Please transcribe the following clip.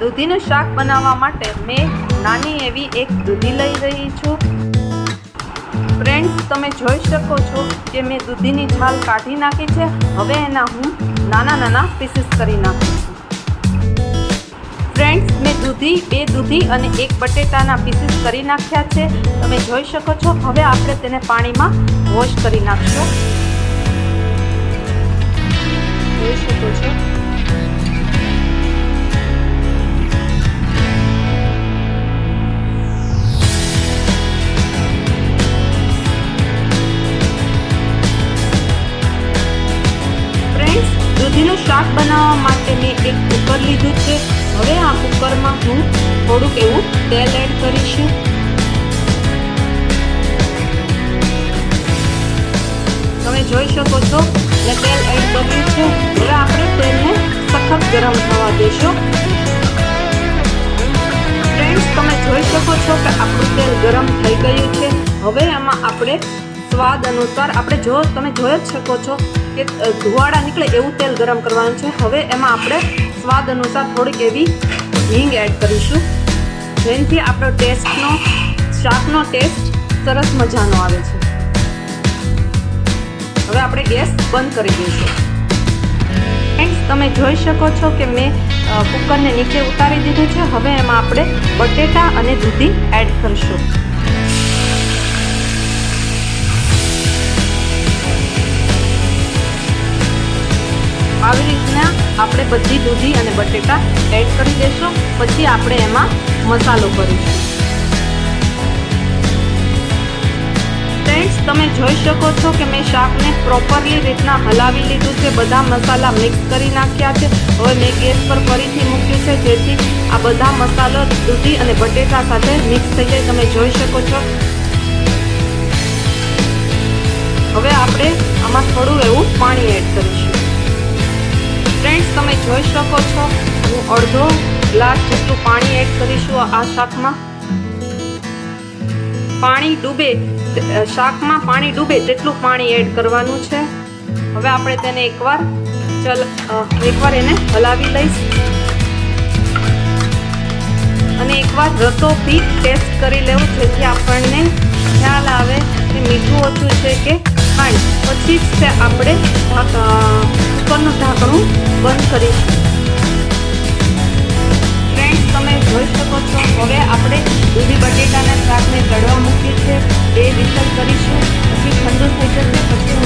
દૂધીનું શાક બનાવવા માટે મેં નાની એવી એક દૂધી લઈ રહી છું. ફ્રેન્ડ્સ તમે જોઈ શકો છો કે મેં દૂધીની છાલ કાઢી નાખી છે. હવે એના હું નાના નાના પીસીસ કરી નાખું છું. ફ્રેન્ડ્સ મેં દૂધી, બે દૂધી અને એક બટેટાના પીસીસ કરી નાખ્યા છે. તમે જોઈ શકો છો, હવે આપણે તેને પાણીમાં વોશ કરી નાખશું. જોઈ શકો છો? દૂધીનું શાક બનાવવા માટે મેં એક કુકર લીધું છે. હવે આ કુકરમાં હું થોડુંક એવું તેલ એડ કરીશું. તમે જોઈ શકો છો, મેં તેલ એડ કર્યું છે. હવે આપણે તેલને સખત ગરમ થવા દઈશું ફ્રેન્ડ્સ તમે જોઈ શકો છો કે આપણું તેલ ગરમ થઈ ગયું છે. હવે એમાં આપણે સ્વાદ અનુસાર આપણે જો તમે જોઈ જ શકો છો કે ધુવાડા નીકળે એવું તેલ ગરમ કરવાનું છે. હવે એમાં આપણે સ્વાદ અનુસાર થોડીક એવી હિંગ એડ કરીશું. જેનાથી આપણો ટેસ્ટનો, શાકનો ટેસ્ટ સરસ મજાનો આવે છે. હવે આપણે ગેસ બંધ કરી દઈશું. ફ્રેન્ડ્સ તમે જોઈ શકો છો કે મેં કુકરને નીચે ઉતારી દીધું છે. હવે એમાં આપણે બટેટા અને દૂધી એડ કરીશું. બધી દૂધી અને બટેટા એડ કરી દઈશું પછી આપણે એમાં મસાલો કરીશું. ફ્રેન્ડ્સ તમે જોઈ શકો છો કે મેં શાકને પ્રોપરલી રીતના હલાવી લીધું છે. બધા મસાલા મિક્સ કરી નાખ્યા છે. હવે મેં ગેસ પર ફરીથી મૂક્યું છે, જેથી આ બધા મસાલો દૂધી અને બટેટા સાથે મિક્સ થઈ જાય. તમે જોઈ શકો છો. હવે આપણે આમાં થોડું એવું પાણી એડ કરીશું. ફ્રેન્ડ્સ તમે જોઈ શકો છો. હું અડધો ગ્લાસ જેટલું પાણી એડ કરીશું આ શાકમાં. પાણી ડૂબે શાકમાં પાણી ડૂબે તેટલું પાણી એડ કરવાનું છે. હવે આપણે તેને એકવાર ચલ એકવાર એને હલાવી લઈશ. અને એકવાર રસો બી ટેસ્ટ કરી લેવું, જેથી આપણને ખ્યાલ આવે કે મીઠું ઓછું છે કે ખાંડ પછી જ આપણે કુકરનું ઢાંકણું બંધ કરીશું ફ્રેન્ડ્સ તમે જોઈ શકો છો, હવે આપણે દૂધી બટેટાના શાકને ચડવા મૂકીએ છે બે વિસલ કરીશું, પછી ઠંડુ થઈ જશે, પછી